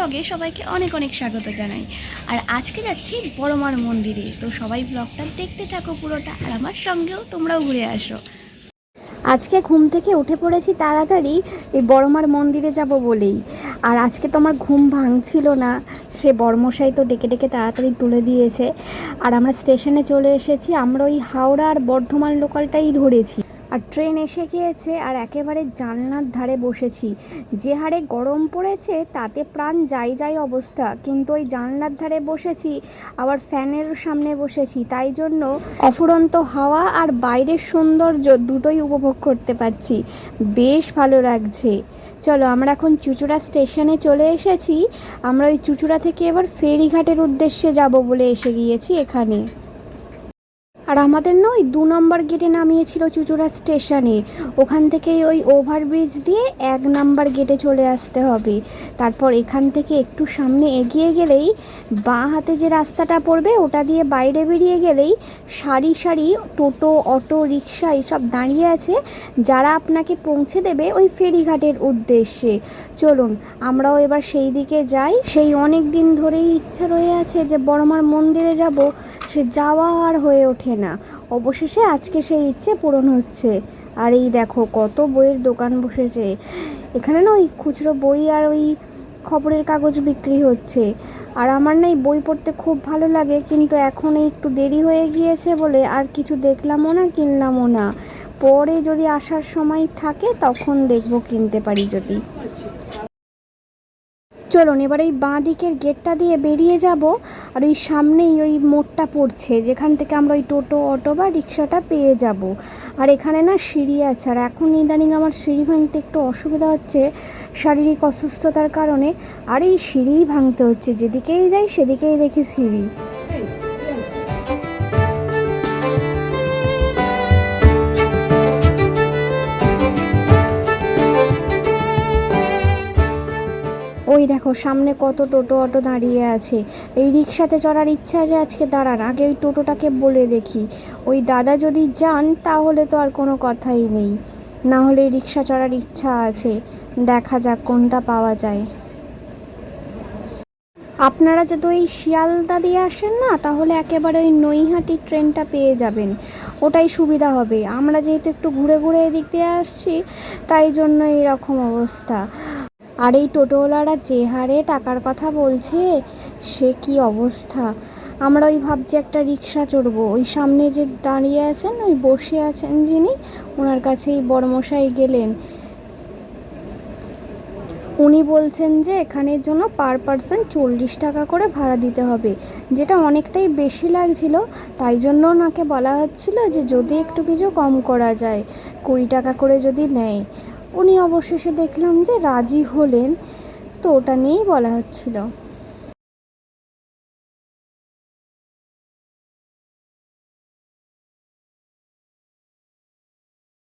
ব্লগে সবাইকে অনেক অনেক স্বাগত জানাই। আর আজকে যাচ্ছি বড়মার মন্দিরে। তো সবাই ব্লগটা দেখতে থাকো পুরোটা আর আমার সঙ্গেও তোমরাও ঘুরে আসো। আজকে ঘুম থেকে উঠে পড়েছি তাড়াতাড়ি, এই বড়মার মন্দিরে যাব বলেই। আর আজকে তো আমার ঘুম ভাঙছিল না, সে বর্মশাই তো ডেকে ডেকে তাড়াতাড়ি তুলে দিয়েছে। আর আমরা স্টেশনে চলে এসেছি, আমরা ওই হাওড়া আর বর্ধমান লোকালটাই ধরেছি। আর ট্রেন এসে গিয়েছে আর একেবারে জানলার ধারে বসেছি। যে হারে গরম পড়েছে, তাতে প্রাণ যাই যাই অবস্থা। কিন্তু ওই জানলার ধারে বসেছি, আবার ফ্যানের সামনে বসেছি। তাই জন্য অফুরন্ত হাওয়া আর বাইরের সৌন্দর্য দুটোই উপভোগ করতে পারছি। বেশ ভালো লাগছে। চলো, আমরা এখন চুচুড়া স্টেশনে চলে এসেছি। আমরা ওই চুচুড়া থেকে এবার ফেরিঘাটের উদ্দেশ্যে যাব বলে এসে গিয়েছি এখানে। আর আমাদের না ওই দু নম্বর গেটে নামিয়েছিল চুচুড়া স্টেশনে ওখান থেকে ওই ওভারব্রিজ দিয়ে এক নাম্বার গেটে চলে আসতে হবে। তারপর এখান থেকে একটু সামনে এগিয়ে গেলেই বাঁ হাতে যে রাস্তাটা পড়বে ওটা দিয়ে বাইরে বেরিয়ে গেলেই সারি সারি টোটো, অটো, রিক্সা এসব দাঁড়িয়ে আছে। যারা আপনাকে পৌঁছে দেবে ওই ফেরিঘাটের উদ্দেশ্যে। চলুন, আমরাও এবার সেই দিকে যাই। সেই অনেক দিন ধরেই ইচ্ছা রয়ে আছে যে বড়মার মন্দিরে যাব, সে যাওয়া আর হয়ে ওঠে না। অবশেষে আজকে সেই ইচ্ছে পূরণ হচ্ছে। আর এই দেখো, কত বইয়ের দোকান বসেছে। এখানে না ওই খুচরো বই আর ওই খবরের কাগজ বিক্রি হচ্ছে। আর আমার না এই বই পড়তে খুব ভালো লাগে, কিন্তু এখন একটু দেরি হয়ে গিয়েছে বলে আর কিছু দেখলামও না, কিনলামও না। পরে যদি আসার সময় থাকে, তখন দেখব, কিনতে পারি যদি। চলুন, এবার এই বাঁ দিকের গেটটা দিয়ে বেরিয়ে যাব আর ওই সামনেই ওই মোড়টা পড়ছে, যেখান থেকে আমরা ওই টোটো, অটো বা রিক্সাটা পেয়ে যাব। আর এখানে না সিঁড়ি আছে, আর এখন ইদানিং আমার সিঁড়ি ভাঙতে একটু অসুবিধা হচ্ছে শারীরিক অসুস্থতার কারণে, আর এই সিঁড়িই ভাঙতে হচ্ছে, যেদিকেই যাই সেদিকেই দেখি সিঁড়ি। ওই দেখো, সামনে কত টোটো অটো দাঁড়িয়ে আছে। এই রিক্সাতে চড়ার ইচ্ছা আছে আজকে দাঁড়ান আগে ওই টোটোটাকে বলে দেখি। ওই দাদা যদি যান, তাহলে তো আর কোনো কথাই নেই। না হলে রিক্সা চড়ার ইচ্ছা আছে। দেখা যাক কোনটা পাওয়া যায়। আপনারা যদি ওই শিয়ালদা দিয়ে আসেন না, তাহলে একেবারে ওই নৈহাটি ট্রেনটা পেয়ে যাবেন। ওটাই সুবিধা হবে। আমরা যেহেতু একটু ঘুরে ঘুরে এদিক দিয়ে আসছি, তাই জন্য এরকম অবস্থা। আর এই টোটোওয়ালারা যে হারে টাকার কথা বলছে, সে কি অবস্থা? আমরা ওই ভাবছি একটা রিক্সা চড়বো। ওই সামনে যে দাঁড়িয়ে আছেন, ওই বসে আছেন যিনি, ওনার কাছেই বড়মশাই গেলেন। উনি বলছেন যে এখানের জন্য পার পারসন চল্লিশ টাকা করে ভাড়া দিতে হবে। যেটা অনেকটাই বেশি লাগছিল, তাই জন্য ওনাকে বলা হচ্ছিল যে যদি একটু কিছু কম করা যায়, কুড়ি টাকা করে যদি নেয়। উনি অবশেষে দেখলাম যে রাজি হলেন, তো ওটা নিয়েই বলা হচ্ছিল।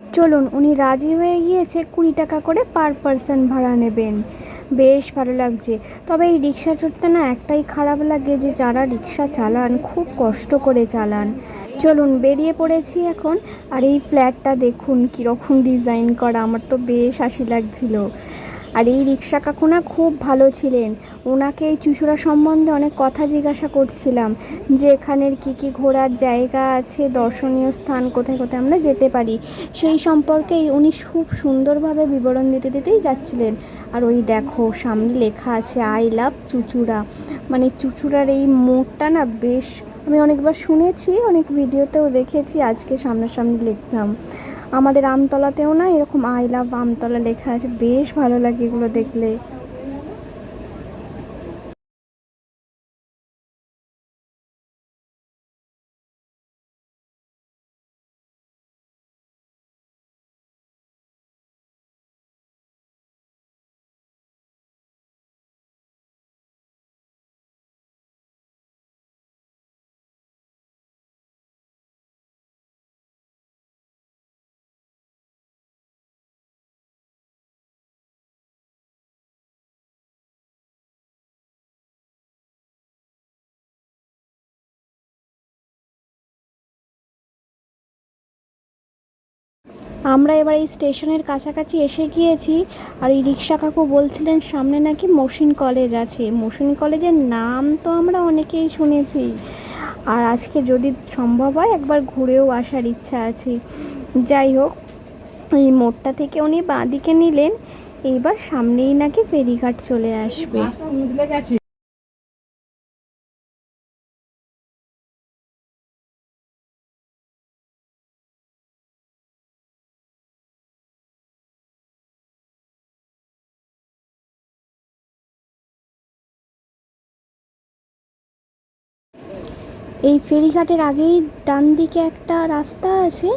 চলুন, উনি রাজি হয়ে গিয়েছে, কুড়ি টাকা করে পার পারসন ভাড়া নেবেন। বেশ ভালো লাগছে। তবে এই রিক্সা চড়তে না একটাই খারাপ লাগে যে যারা রিক্সা চালান, খুব কষ্ট করে চালান। চলুন, বেরিয়ে পড়েছি এখন। আর এই ফ্ল্যাটটা দেখুন, কীরকম ডিজাইন করা। আমার তো বেশ হাসি লাগছিল। আর এই রিক্সা কাকু না খুব ভালো ছিলেন। ওনাকে এই চুচুড়া সম্বন্ধে অনেক কথা জিজ্ঞাসা করছিলাম যে এখানের কি কি ঘোরার জায়গা আছে, দর্শনীয় স্থান, কোথায় কোথায় আমরা যেতে পারি। সেই সম্পর্কেই উনি খুব সুন্দরভাবে বিবরণ দিতে দিতেই যাচ্ছিলেন। আর ওই দেখো, সামনে লেখা আছে আই লাভ চুচুড়া। মানে চুচুড়ার এই মোড়টা না বেশ আমি অনেকবার শুনেছি, অনেক ভিডিওতেও দেখেছি, আজকে সামনাসামনি লিখলাম আমাদের আমতলাতেও না এরকম আই লাভ আমতলা লেখা আছে, বেশ ভালো লাগে এগুলো দেখলে। আমরা এবার এই স্টেশনের কাছাকাছি এসে গিয়েছি আর এই রিক্সা কাকু বলছিলেন, সামনে নাকি মসিন কলেজ আছে। মসিন কলেজের নাম তো আমরা অনেকেই শুনেছি। আর আজকে যদি সম্ভব হয়, একবার ঘুরেও আসার ইচ্ছা আছে। যাই হোক, এই মোড়টা থেকে উনি বাঁদিকে নিলেন, এইবার সামনেই নাকি ফেরিঘাট চলে আসবে। এই ফেরিঘাটের আগেই ডান দিকে একটা রাস্তা আছে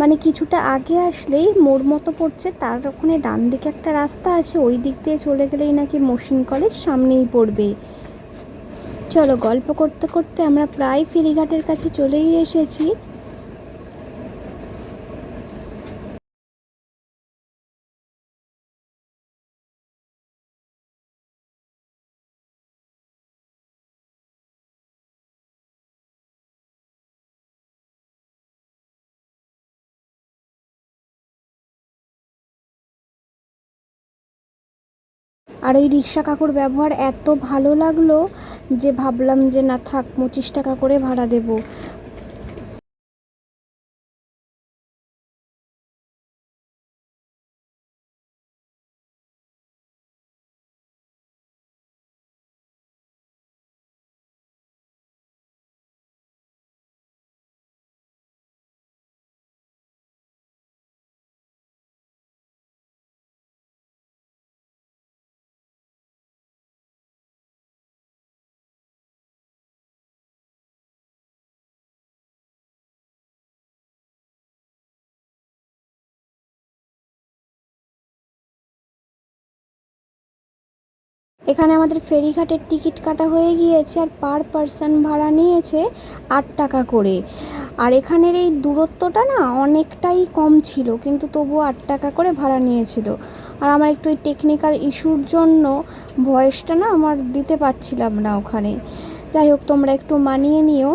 মানে কিছুটা আগে আসলেই মোড় মতো পড়ছে, তার ওখানে ডান দিকে একটা রাস্তা আছে, ওই দিক দিয়ে চলে গেলেই নাকি মসিন কলেজ সামনেই পড়বে। চলো গল্প করতে করতে আমরা প্রায় ফেরিঘাটের কাছে চলেই এসেছি। আর এই রিক্সা কাকুর ব্যবহার এত ভালো লাগল যে ভাবলাম যে না থাক পঁচিশ টাকা করে ভাড়া দেবো। এখানে আমাদের ফেরিঘাটের টিকিট কাটা হয়ে গিয়েছে আর পার পারসন ভাড়া নিয়েছে আট টাকা করে। আর এখানের এই দূরত্বটা না অনেকটাই কম ছিল, কিন্তু তবুও আট টাকা করে ভাড়া নিয়েছিল। আর আমার একটু ওই টেকনিক্যাল ইস্যুর জন্য ভয়েসটা না আমার দিতে পারছিলাম না ওখানে। যাই হোক, তোমরা একটু মানিয়ে নিও।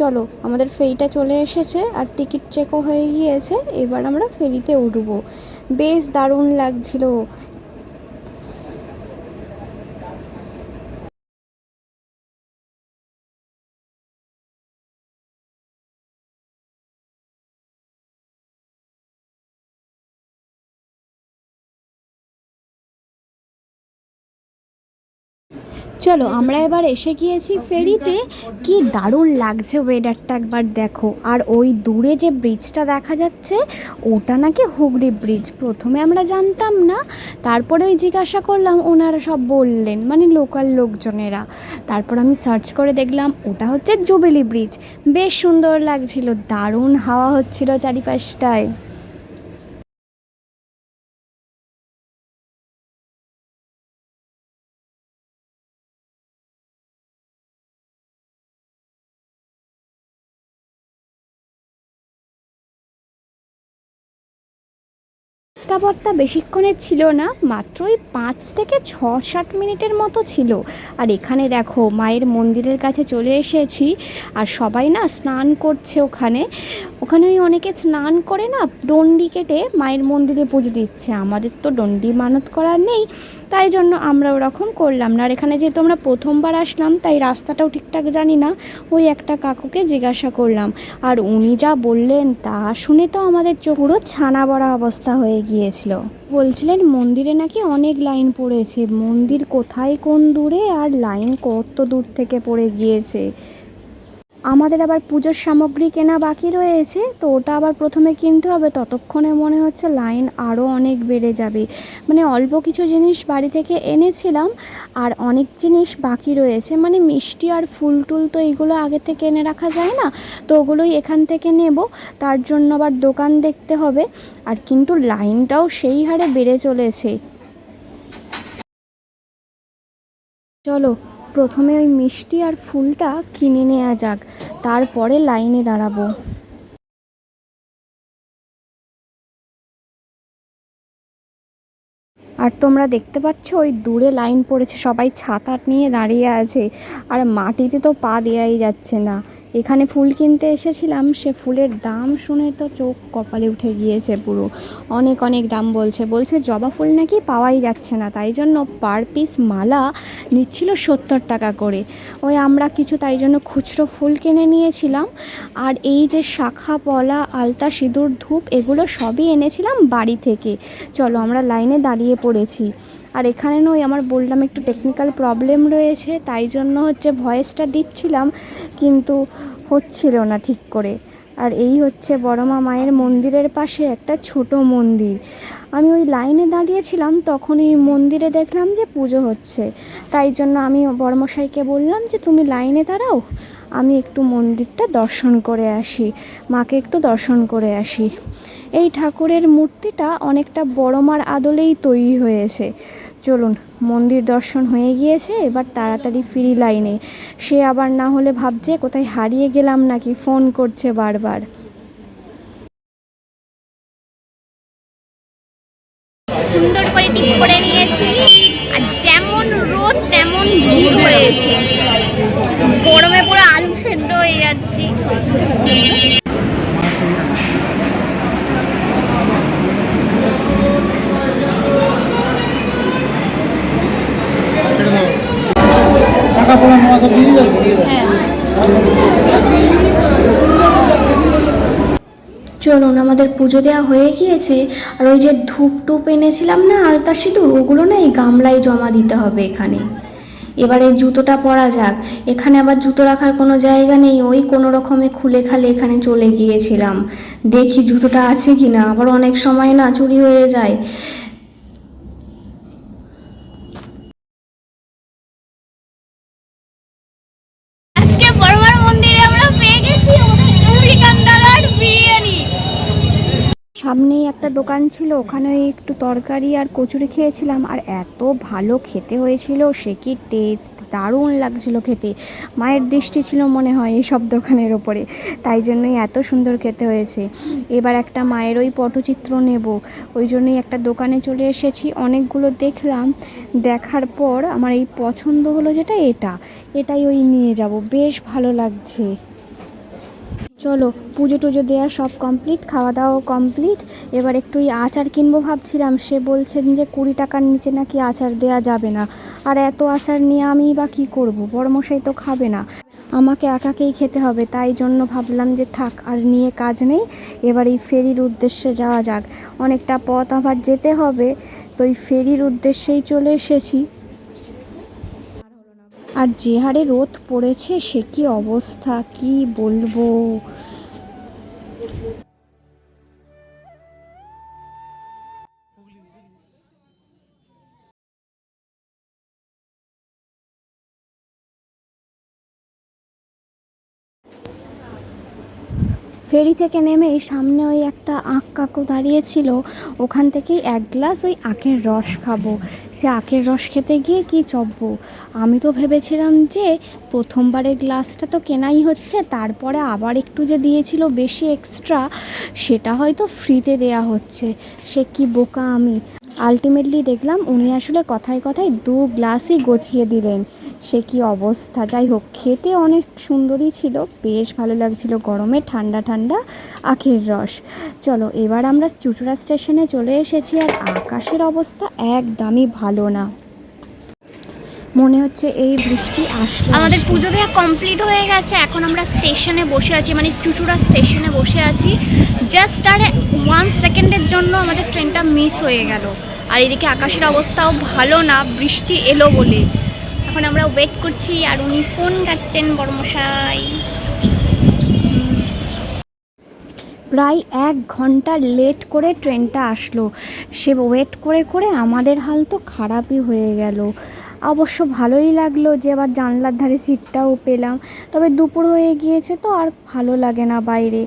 চলো, আমাদের ফেরিটা চলে এসেছে আর টিকিট চেকও হয়ে গিয়েছে। এবার আমরা ফেরিতে উঠবো। বেশ দারুণ লাগছিল। চলো, আমরা এবার এসে গিয়েছি ফেরিতে। কি দারুণ লাগছে ওয়েদারটা একবার দেখো। আর ওই দূরে যে ব্রিজটা দেখা যাচ্ছে, ওটা নাকি হুগলি ব্রিজ প্রথমে আমরা জানতাম না, তারপরে ওই জিজ্ঞাসা করলাম, ওনারা সব বললেন মানে লোকাল লোকজনেরা। তারপর আমি সার্চ করে দেখলাম, ওটা হচ্ছে জুবেলি ব্রিজ বেশ সুন্দর লাগছিল, দারুণ হাওয়া হচ্ছিল চারিপাশটায়। রাস্তাপথটা বেশিক্ষণের ছিল না, মাত্রই পাঁচ থেকে ছ সাত মিনিটের মতো ছিল। আর এখানে দেখো, মায়ের মন্দিরের কাছে চলে এসেছি, আর সবাই না স্নান করছে ওখানে। ওখানে ওই অনেকে স্নান করে না ডন্ডি কেটে মায়ের মন্দিরে পুজো দিচ্ছে। আমাদের তো ডন্ডি মানত করার নেই। তাই জন্য আমরা ওরকম করলাম না। আর এখানে যেহেতু আমরা প্রথমবার আসলাম, তাই রাস্তাটাও ঠিকঠাক জানি না। ওই একটা কাকুকে জিজ্ঞাসা করলাম। আর উনি যা বললেন তা শুনে তো আমাদের চোখ পুরো ছানা বড়া অবস্থা হয়ে গিয়েছিল। বলছিলেন, মন্দিরে নাকি অনেক লাইন পড়েছে। মন্দির কোথায় কোন দূরে? আর লাইন কত দূর থেকে পড়ে গিয়েছে? আমাদের আবার পুজোর সামগ্রী কেনা বাকি রয়েছে, তো ওটা আবার প্রথমে কিনতে হবে, ততক্ষণে মনে হচ্ছে লাইন আরও অনেক বেড়ে যাবে। মানে অল্প কিছু জিনিস বাড়ি থেকে এনেছিলাম, আর অনেক জিনিস বাকি রয়েছে মানে মিষ্টি আর ফুল টুল তো এইগুলো আগে থেকে এনে রাখা যায় না, তো ওগুলোই এখান থেকে নেব, তার জন্য আবার দোকান দেখতে হবে, আর কিন্তু লাইনটাও সেই হারে বেড়ে চলেছে। চলো প্রথমে ওই মিষ্টি আর ফুলটা কিনে নেওয়া যাক, তারপরে লাইনে দাঁড়াবো। আর তোমরা দেখতে পাচ্ছ, ওই দূরে লাইন পড়েছে, সবাই ছাতা নিয়ে দাঁড়িয়ে আছে, আর মাটিতে তো পা দেওয়াই যাচ্ছে না। এখানে ফুল কিনতে এসেছিলাম, সে ফুলের দাম শুনে তো চোখ কপালে উঠে গিয়েছে পুরো। অনেক অনেক দাম বলছে। বলছে জবা ফুল নাকি পাওয়াই যাচ্ছে না, তাই জন্য পার পিস মালা নিচ্ছিল সত্তর টাকা করে। ওই আমরা কিছু তাই জন্য খুচরো ফুল কিনে নিয়েছিলাম। আর এই যে শাখা পলা, আলতা, সিঁদুর, ধূপ, এগুলো সবই এনেছিলাম বাড়ি থেকে। চলো আমরা লাইনে দাঁড়িয়ে পড়েছি। আর এখানে নয়, আমার বললাম একটু টেকনিক্যাল প্রবলেম রয়েছে, তাই জন্য হচ্ছে ভয়েসটা দিচ্ছিলাম, কিন্তু হচ্ছিল না ঠিক করে। আর এই হচ্ছে বড়মা মায়ের মন্দিরের পাশে একটা ছোট মন্দির। আমি ওই লাইনে দাঁড়িয়েছিলাম তখনই মন্দিরে দেখলাম যে পুজো হচ্ছে। তাই জন্য আমি বড়মশাইকে বললাম যে, তুমি লাইনে দাঁড়াও, আমি একটু মন্দিরটা দর্শন করে আসি, মাকে একটু দর্শন করে আসি। এই ঠাকুরের মূর্তিটা অনেকটা বড় মার আদলেই তৈরি হয়েছে। চলুন, মন্দির দর্শন হয়ে গিয়েছে, এবার তাড়াতাড়ি ফিরি লাইনে। সে আবার না হলে ভাবছে কোথায় হারিয়ে গেলাম নাকি ফোন করছে বারবার। সুন্দর করে টিপ করে নিয়েছি, আর যেমন রোদ, তেমন ভিড় হয়েছে। গরমে পুরো আলু সেদ্ধ হয়ে যাচ্ছি। চলুন, আমাদের পুজো দেওয়া হয়ে গিয়েছে। আর ওই যে ধূপ টুপ এনেছিলাম না, আলতা সিঁদুর, ওগুলো না এই গামলায় জমা দিতে হবে এখানে। এবারে জুতোটা পরা যাক। এখানে আবার জুতো রাখার কোনো জায়গা নেই। ওই কোনো রকমে খুলে খালে এখানে চলে গিয়েছিলাম। দেখি জুতোটা আছে কি না আবার অনেক সময় না চুরি হয়ে যায়। সামনেই একটা দোকান ছিল, ওখানে একটু তরকারি আর কচুরি খেয়েছিলাম, আর এত ভালো খেতে হয়েছিল, সে কি টেস্ট দারুণ লাগছিল খেতে। মায়ের দৃষ্টি ছিল মনে হয় এই সব দোকানের ওপরে, তাই জন্যই এত সুন্দর খেতে হয়েছে। এবার একটা মায়ের ওই পটচিত্র নেব, ওই জন্যই একটা দোকানে চলে এসেছি, অনেকগুলো দেখলাম, দেখার পর আমার এই পছন্দ হলো যেটা এটা, এটাই ওই নিয়ে যাব, বেশ ভালো লাগছে। চলো, পুজো টুজো দেওয়া সব কমপ্লিট খাওয়া দাওয়াও কমপ্লিট এবার একটু ওই আচার কিনবো ভাবছিলাম, সে বলছেন যে কুড়ি টাকার নিচে নাকি আচার দেওয়া যাবে না। আর এত আচার নিয়ে আমি বা কী করব? বড়মশাই তো খাবে না। আমাকে একাকেই খেতে হবে, তাই জন্য ভাবলাম যে থাক, আর নিয়ে কাজ নেই। এবার এই ফেরির উদ্দেশ্যে যাওয়া যাক। অনেকটা পথ আবার যেতে হবে, তো এই ফেরির উদ্দেশ্যেই চলে এসেছি। আর যে হারে রোদ পড়েছে সে কি অবস্থা? কি বলব? ফেরি থেকে নেমেই সামনে ওই একটা আখ কাকু দাঁড়িয়েছিল ওখান থেকেই এক গ্লাস ওই আখের রস খাব। সে আখের রস খেতে গিয়ে কি চব্ব? আমি তো ভেবেছিলাম যে প্রথমবারের গ্লাসটা তো কেনাই হচ্ছে, তারপরে আবার একটু যে দিয়েছিল বেশি এক্সট্রা সেটা হয়তো ফ্রিতে দেয়া হচ্ছে। সে কি বোকা আমি? আলটিমেটলি দেখলাম উনি আসলে কথায় কথায় দু গ্লাসই গছিয়ে দিলেন। সে কি অবস্থা? যাই হোক, খেতে অনেক সুন্দরই ছিল। বেশ ভালো লাগছিল গরমে, ঠান্ডা ঠান্ডা, আখের রস। চলো, এবার আমরা চুচুড়া স্টেশনে চলে এসেছি আর আকাশের অবস্থা একদমই ভালো না। মনে হচ্ছে এই বৃষ্টি আসলে আমাদের। পুজো দেওয়া কমপ্লিট হয়ে গেছে এখন আমরা স্টেশনে বসে আছি মানে চুচুড়া স্টেশনে বসে আছি। জাস্ট আর ওয়ান সেকেন্ডের জন্য আমাদের ট্রেনটা মিস হয়ে গেল। আর এদিকে আকাশের অবস্থাও ভালো না বৃষ্টি এলো বলে। এখন আমরা ওয়েট করছি আর উনি ফোন কাটছেন বড়মশাই প্রায় এক ঘণ্টা লেট করে ট্রেনটা আসলো। সে ওয়েট করে করে আমাদের হাল তো খারাপই হয়ে গেল। অবশ্য ভালোই লাগল যে আবার জানলার ধারে সিটটাও পেলাম। তবে দুপুর হয়ে গিয়েছে তো আর ভালো লাগে না বাইরে।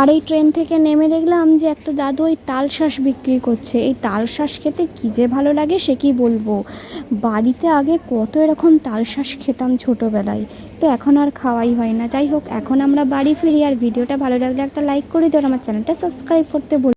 আর এই ট্রেন থেকে নেমে দেখলাম যে একটা দাদু ওই তালশাঁস বিক্রি করছে। এই তালশাঁস খেতে কী যে ভালো লাগে সে কি বলব? বাড়িতে আগে কত এরকম তালশাঁস খেতাম ছোটোবেলায়। তো এখন আর খাওয়াই হয় না। যাই হোক, এখন আমরা বাড়ি ফিরি। আর ভিডিওটা ভালো লাগলে একটা লাইক করে দিও আমার চ্যানেলটা সাবস্ক্রাইব করতে ভুল